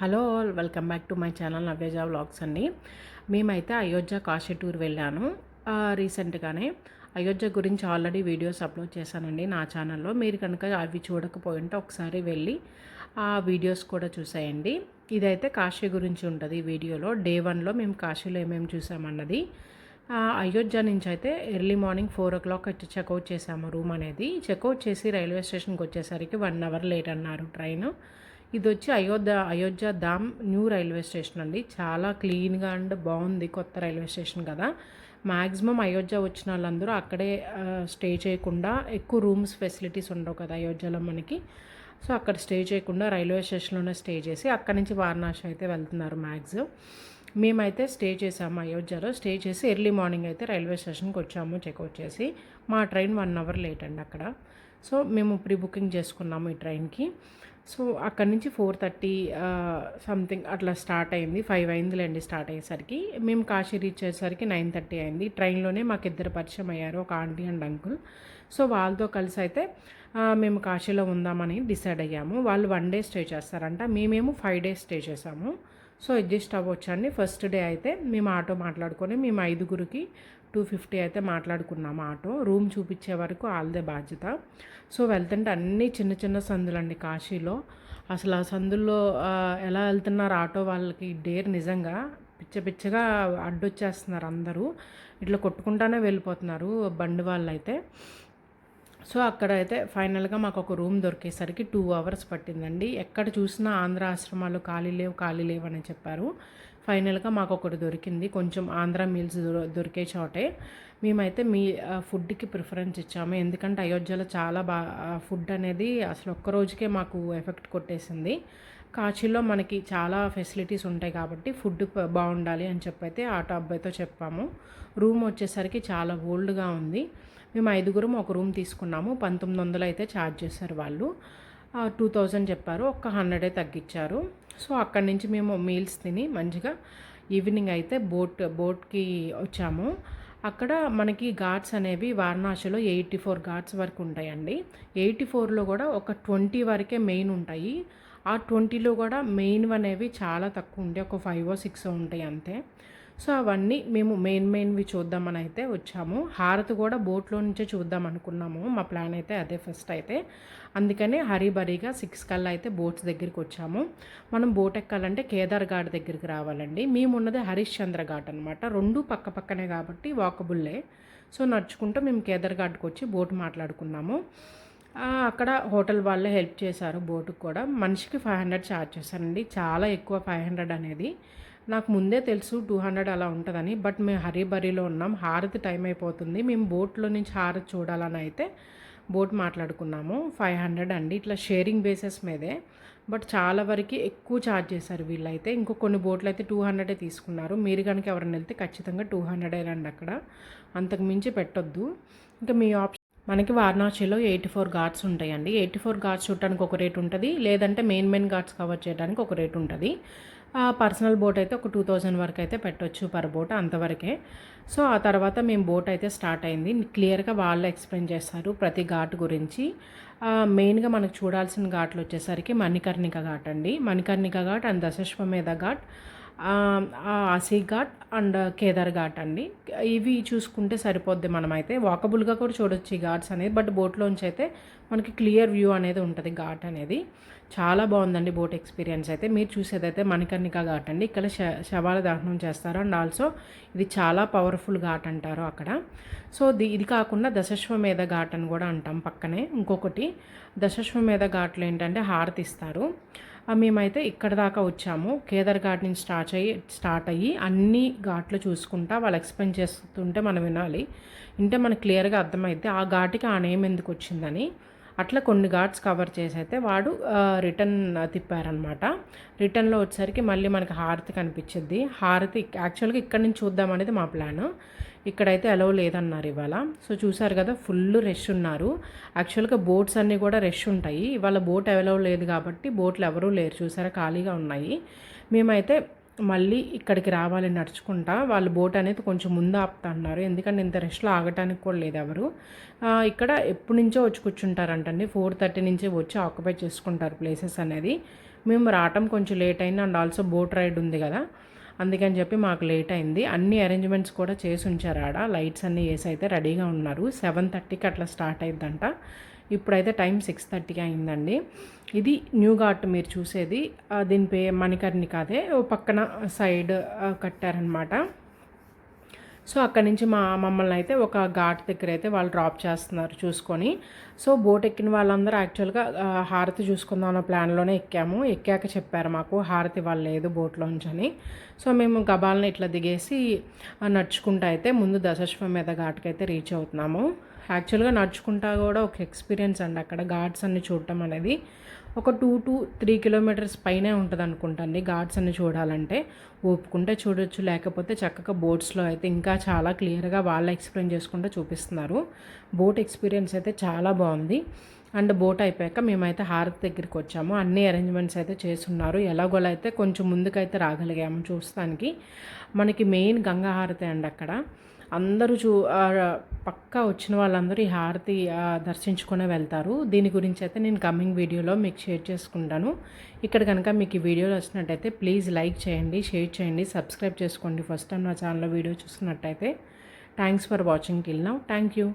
Hello all welcome back to my channel Navyaja vlogs అండి. మేమైతే Ayodhya Kashi tour వెళ్ళాను. రీసెంట్గానే అయోధ్య గురించి ఆల్రెడీ వీడియోస్ అప్లోడ్ చేశానండి నా ఛానల్లో. మీరు కనుక అవి చూడకపోయింటే ఒకసారి వెళ్ళి ఆ వీడియోస్ కూడా చూసేయండి. ఇదైతే కాశీ గురించి ఉంటుంది ఈ వీడియోలో. డే వన్లో మేము కాశీలో ఏమేమి చూసామన్నది. అయోధ్య నుంచి అయితే early morning four o'clock వచ్చి చెక్అవుట్ చేసాము రూమ్ అనేది. చెక్అవుట్ చేసి రైల్వే స్టేషన్కి వచ్చేసరికి వన్ అవర్ లేట్ అన్నారు ట్రైన్. ఇది వచ్చి Ayodhya Ayodhya Dham new railway station అండి. చాలా క్లీన్గా అండ్ బాగుంది కొత్త రైల్వే స్టేషన్ కదా. మ్యాక్సిమం అయోధ్య వచ్చిన వాళ్ళందరూ అక్కడే స్టే చేయకుండా ఎక్కువ రూమ్స్ ఫెసిలిటీస్ ఉండవు కదా అయోధ్యలో మనకి. సో అక్కడ స్టే చేయకుండా రైల్వే స్టేషన్లోనే స్టే చేసి అక్కడి నుంచి వారణాసి అయితే వెళ్తున్నారు మ్యాక్స్ మేమైతే స్టే చేసాము అయోధ్యలో. స్టే చేసి ఎర్లీ మార్నింగ్ అయితే రైల్వే స్టేషన్కి వచ్చాము చెక్అవుట్ చేసి. మా ట్రైన్ వన్ అవర్ లేట్ అండి అక్కడ. సో మేము ప్రీ బుకింగ్ చేసుకున్నాము ఈ ట్రైన్కి. సో అక్కడి నుంచి ఫోర్ థర్టీ సంథింగ్ అట్లా స్టార్ట్ అయింది. ఫైవ్ అయిందిలేండి స్టార్ట్ అయ్యేసరికి. మేము కాశీ రీచ్ అయ్యేసరికి నైన్ థర్టీ అయింది. ట్రైన్లోనే మాకు ఇద్దరు పరిచయం అయ్యారు ఒక ఆంటీ అండ్ అంకుల్. సో వాళ్ళతో కలిసి అయితే మేము కాశీలో ఉందామని డిసైడ్ అయ్యాము. వాళ్ళు వన్ డే స్టే చేస్తారంట. మేమేమో ఫైవ్ డేస్ స్టే చేసాము. సో అడ్జస్ట్ అవ్వచ్చండి. ఫస్ట్ డే అయితే మేము ఆటో మాట్లాడుకొని మేము ఐదుగురికి టూ ఫిఫ్టీ అయితే మాట్లాడుకున్నాము ఆటో. రూమ్ చూపించే వరకు ఆల్దే బాధ్యత. సో వెళ్తుంటే అన్నీ చిన్న చిన్న సందులండి కాశీలో. అసలు ఆ సందుల్లో ఎలా వెళ్తున్నారు ఆటో వాళ్ళకి డేర్ నిజంగా పిచ్చ పిచ్చగా అడ్డొచ్చేస్తున్నారు అందరూ. ఇట్లా కొట్టుకుంటానే వెళ్ళిపోతున్నారు బండి వాళ్ళు అయితే సో అక్కడైతే ఫైనల్గా మాకు ఒక రూమ్ దొరికేసరికి టూ అవర్స్ పట్టిందండి. ఎక్కడ చూసినా ఆంధ్ర ఆశ్రమాలు ఖాళీ లేవు ఖాళీ లేవు అని చెప్పారు. ఫైనల్గా మాకు ఒకటి దొరికింది. కొంచెం ఆంధ్ర మీల్స్ దొరికే చోటే. మేమైతే మీ ఫుడ్కి ప్రిఫరెన్స్ ఇచ్చాము. ఎందుకంటే అయోధ్యలో చాలా బా ఫుడ్ అనేది అసలు ఒక్క రోజుకే మాకు ఎఫెక్ట్ కొట్టేసింది. కాశీలో మనకి చాలా ఫెసిలిటీస్ ఉంటాయి కాబట్టి ఫుడ్ బాగుండాలి అని చెప్పైతే ఆటో అబ్బాయితో చెప్పాము. రూమ్ వచ్చేసరికి చాలా ఓల్డ్గా ఉంది. మేము ఐదుగురం ఒక రూమ్ తీసుకున్నాము. పంతొమ్మిది వందలు అయితే ఛార్జ్ చేశారు వాళ్ళు. టూ థౌజండ్ చెప్పారు. ఒక్క హండ్రెడే తగ్గించారు. సో అక్కడి నుంచి మేము మీల్స్ తిని మంచిగా ఈవినింగ్ అయితే బోట్ బోట్కి వచ్చాము. అక్కడ మనకి ఘాట్స్ అనేవి వారణాసిలో ఎయిటీ ఫోర్ ఘాట్స్ వరకు ఉంటాయండి. ఎయిటీ ఫోర్లో కూడా ఒక ట్వంటీ వరకే మెయిన్ ఉంటాయి. ఆ ట్వంటీలో కూడా మెయిన్ అనేవి చాలా తక్కువ ఉంటాయి. ఒక ఫైవ్ సిక్స్ ఉంటాయి అంతే. సో అవన్నీ మేము మెయిన్ మెయిన్వి చూద్దామని అయితే వచ్చాము. హారతి కూడా బోట్లో నుంచే చూద్దాం అనుకున్నాము. మా ప్లాన్ అయితే అదే ఫస్ట్ అయితే. అందుకనే హరీబరీగా సిక్స్ కల్లా అయితే బోట్స్ దగ్గరికి వచ్చాము. మనం బోట్ ఎక్కాలంటే కేదార్ ఘాట్ దగ్గరికి రావాలండి. మేము ఉన్నది హరిశ్చంద్ర ఘాట్ అనమాట రెండు పక్క పక్కనే కాబట్టి వాకబుల్లే సో నడుచుకుంటూ మేము కేదార్ ఘాట్కి వచ్చి బోట్ మాట్లాడుకున్నాము. అక్కడ హోటల్ వాళ్ళే హెల్ప్ చేశారు బోటుకు కూడా. మనిషికి ఫైవ్ హండ్రెడ్ ఛార్జ్ చేశారండి చాలా ఎక్కువ ఫైవ్ హండ్రెడ్ అనేది. నాకు ముందే తెలుసు టూ హండ్రెడ్ అలా ఉంటుందని బట్ మేము హరీబరీలో ఉన్నాం. హారతి టైం అయిపోతుంది. మేము బోట్లో నుంచి హారతి చూడాలని అయితే బోట్ మాట్లాడుకున్నాము. ఫైవ్ హండ్రెడ్ అండి. ఇట్లా షేరింగ్ బేసెస్ మీదే. బట్ చాలా వరకు ఎక్కువ ఛార్జ్ చేశారు వీళ్ళైతే. ఇంకో కొన్ని బోట్లు అయితే టూ హండ్రెడే తీసుకున్నారు. మీరు కనుక ఎవరైనా వెళ్తే ఖచ్చితంగా టూ హండ్రెడే రండి అక్కడ. అంతకు మించి పెట్టొద్దు. ఇంకా మీ ఆప్షన్ మనకి వారణాసిలో ఎయిటీ ఫోర్ ఘాట్స్ ఉంటాయండి. ఎయిటీ ఫోర్ ఘాట్స్ చూడటానికి ఒక రేట్ ఉంటుంది. లేదంటే మెయిన్ మెయిన్ ఘాట్స్ కవర్ చేయడానికి ఒక రేట్ ఉంటుంది. పర్సనల్ బోట్ అయితే ఒక టూ థౌజండ్ వరకు అయితే పెట్టొచ్చు పర్ బోట్ అంతవరకే. సో ఆ తర్వాత మేము బోట్ అయితే స్టార్ట్ అయింది. క్లియర్గా వాళ్ళు ఎక్స్ప్లెయిన్ చేస్తారు ప్రతి ఘాట్ గురించి. మెయిన్గా మనకు చూడాల్సిన ఘాట్లు వచ్చేసరికి మణికర్ణిక ఘాట్ అండి. మణికర్ణిక ఘాట్ అండ్ దశశ్వమేధ ఘాట్. ఆసీ ఘాట్ అండ్ కేదార్ ఘాట్ అండి. ఇవి చూసుకుంటే సరిపోద్ది మనమైతే. వాకబుల్గా కూడా చూడొచ్చు ఈ ఘాట్స్ అనేది బట్ బోట్లోంచి అయితే మనకి క్లియర్ వ్యూ అనేది ఉంటుంది ఘాట్ అనేది. చాలా బాగుందండి బోట్ ఎక్స్పీరియన్స్ అయితే. మీరు చూసేదైతే మణికర్ణిక ఘాట్ అండి. ఇక్కడ శ శవాల దహనం చేస్తారు. అండ్ ఆల్సో ఇది చాలా పవర్ఫుల్ ఘాట్ అంటారు అక్కడ. సో ది ఇది కాకుండా దశశ్వమేధ ఘాట్ అని కూడా అంటాం పక్కనే. ఇంకొకటి దశశ్వమేధ ఘాట్లో ఏంటంటే హారతి ఇస్తారు. మేమైతే ఇక్కడ దాకా వచ్చాము. కేదార్ ఘాట్ నుంచి స్టార్ట్ అయ్యి స్టార్ట్ అయ్యి అన్ని ఘాట్లు చూసుకుంటా వాళ్ళు ఎక్స్ప్లెయిన్ చేస్తుంటే మనం వినాలి. ఇంటే మనకు క్లియర్గా అర్థమైతే ఆ ఘాటికి ఆ నేమ్ ఎందుకు వచ్చిందని. అట్లా కొన్ని ఘాట్స్ కవర్ చేసి అయితే వాడు రిటర్న్ తిప్పారనమాట రిటర్న్లో వచ్చేసరికి మళ్ళీ మనకి హారతి కనిపించింది. హారతి యాక్చువల్గా ఇక్కడ నుంచి చూద్దాం అనేది మా ప్లాన్. ఇక్కడైతే అలవ్ లేదన్నారు ఇవాళ. సో చూసారు కదా ఫుల్ రష్ ఉన్నారు. యాక్చువల్గా బోట్స్ అన్నీ కూడా రష్ ఉంటాయి. ఇవాళ బోట్ అవైలవ్ లేదు కాబట్టి బోట్లు ఎవరూ లేరు. చూసారా ఖాళీగా ఉన్నాయి. మేమైతే మళ్ళీ ఇక్కడికి రావాలి నడుచుకుంటా. వాళ్ళు బోట్ అనేది కొంచెం ముందు ఆపుతా అన్నారు ఎందుకంటే ఇంత రెస్ట్లో ఆగటానికి కూడా లేదు ఎవరు. ఇక్కడ ఎప్పటి నుంచో వచ్చి కూర్చుంటారంటండి. ఫోర్ థర్టీ నుంచి వచ్చి ఆక్యుపై చేసుకుంటారు ప్లేసెస్ అనేది. మేము రావటం కొంచెం లేట్ అయింది. అండ్ ఆల్సో బోట్ రైడ్ ఉంది కదా. అందుకని చెప్పి మాకు లేట్ అయింది. అన్ని అరేంజ్మెంట్స్ కూడా చేసి ఉంచారు ఆడ. లైట్స్ అన్నీ వేసి అయితే రెడీగా ఉన్నారు. సెవెన్ థర్టీకి అట్లా స్టార్ట్ అయిద్దంట. ఇప్పుడైతే టైం సిక్స్ థర్టీ అయిందండి. ఇది న్యూ ఘాట్ మీరు చూసేది. దీని పే మణికర్ణిక ఓ పక్కన సైడ్ కట్టారనమాట సో అక్కడి నుంచి మా మమ్మల్ని అయితే ఒక ఘాట్ దగ్గర అయితే వాళ్ళు డ్రాప్ చేస్తున్నారు చూసుకొని. సో బోట్ ఎక్కిన వాళ్ళందరూ యాక్చువల్గా హారతి చూసుకుందాం అన్న ప్లాన్లోనే ఎక్కాము. ఎక్కాక చెప్పారు మాకు హారతి వాళ్ళు లేదు బోట్లోంచి అని సో మేము గబాలను ఇట్లా దిగేసి నడుచుకుంటూ అయితే ముందు దశశ్వమేధ మీద ఘాట్కి అయితే రీచ్ అవుతున్నాము. యాక్చువల్గా నడుచుకుంటా కూడా ఒక ఎక్స్పీరియన్స్ అండి అక్కడ ఘాట్స్ అన్ని చూడటం అనేది. ఒక టూ టు త్రీ కిలోమీటర్స్ పైనే ఉంటుంది అనుకుంటాండి ఘాట్స్ అన్ని చూడాలంటే. ఓపుకుంటే చూడొచ్చు లేకపోతే చక్కగా బోట్స్లో అయితే ఇంకా చాలా క్లియర్గా వాళ్ళు ఎక్స్ప్లెయిన్ చేసుకుంటూ చూపిస్తున్నారు. బోట్ ఎక్స్పీరియన్స్ అయితే చాలా బాగుంది. అండ్ బోట్ అయిపోయాక మేమైతే హారతి దగ్గరికి వచ్చాము. అన్ని అరేంజ్మెంట్స్ అయితే చేస్తున్నారు ఎలాగోలా అయితే కొంచెం ముందుకైతే రాగలిగాము చూస్తానికి. మనకి మెయిన్ గంగా హారతి అండి అక్కడ. అందరూ చూ పక్కా వచ్చిన వాళ్ళందరూ ఈ హారతి దర్శించుకునే వెళ్తారు. దీని గురించి అయితే నేను కమింగ్ వీడియోలో మీకు షేర్ చేసుకుంటాను. ఇక్కడ కనుక మీకు ఈ వీడియోలు వచ్చినట్టయితే ప్లీజ్ లైక్ చేయండి షేర్ చేయండి సబ్స్క్రైబ్ చేసుకోండి. ఫస్ట్ టైం నా ఛానల్లో వీడియో చూస్తున్నట్టయితే. Thanks for watching till now thank you